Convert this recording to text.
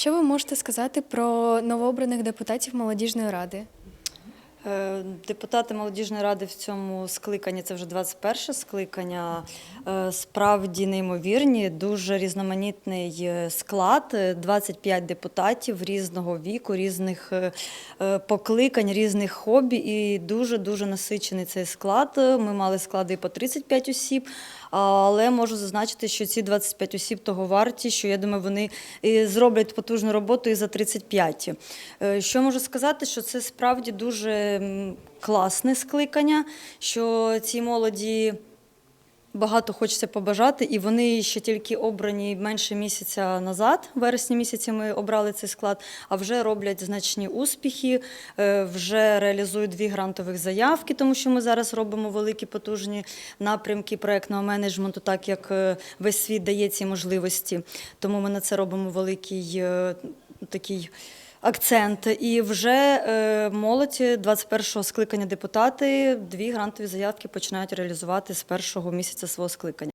Що ви можете сказати про новообраних депутатів молодіжної ради? Е, Депутати молодіжної ради в цьому скликанні це вже 21 скликання. е, Справді неймовірні, дуже різноманітний е, склад. е, 25 депутатів різного віку, різних покликань, різних хобі. І дуже дуже насичений цей склад. Ми мали склади по 35 осіб. Але можу зазначити, що ці 25 осіб того варті, що я думаю, вони і зроблять потужну роботу і за 35. Е, Що можу сказати, що це справді дуже класне скликання, що цій молоді. Багато хочеться побажати, і вони ще тільки обрані менше місяця назад, в вересні місяці ми обрали цей склад, а вже роблять значні успіхи, е, вже реалізують дві грантових заявки, тому що ми зараз робимо великі потужні напрямки проектного менеджменту, так як е, весь світ дає ці можливості. Тому ми на це робимо великий е, такий. Акцент і вже е, молодь 21-го скликання депутати дві грантові заявки починають реалізувати з першого місяця свого скликання.